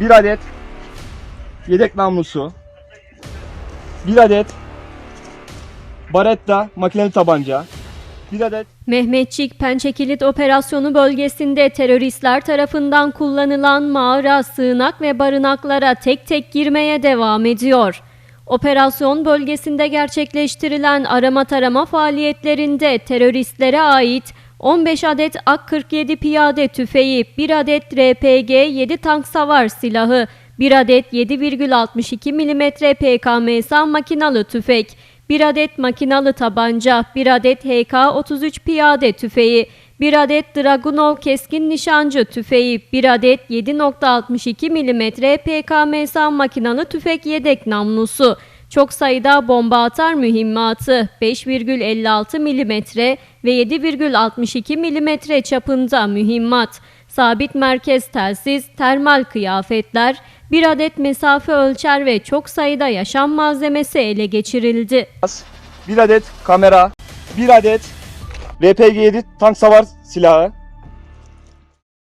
bir adet yedek namlusu, bir adet Baretta makineli tabanca, bir adet Mehmetçik Pençekilit operasyonu bölgesinde teröristler tarafından kullanılan mağara, sığınak ve barınaklara tek tek girmeye devam ediyor. Operasyon bölgesinde gerçekleştirilen arama tarama faaliyetlerinde teröristlere ait 15 adet AK-47 piyade tüfeği, 1 adet RPG 7 tank savar silahı, 1 adet 7,62 mm PKM makinalı tüfek, 1 adet makinalı tabanca, 1 adet HK-33 piyade tüfeği, 1 adet Dragunov keskin nişancı tüfeği, 1 adet 7.62 mm PKM makinalı tüfek yedek namlusu, çok sayıda bomba atar mühimmatı, 5,56 mm ve 7,62 mm çapında mühimmat, sabit merkez telsiz, termal kıyafetler, bir adet mesafe ölçer ve çok sayıda yaşam malzemesi ele geçirildi. bir adet kamera, bir adet RPG-7 tank savar silahı,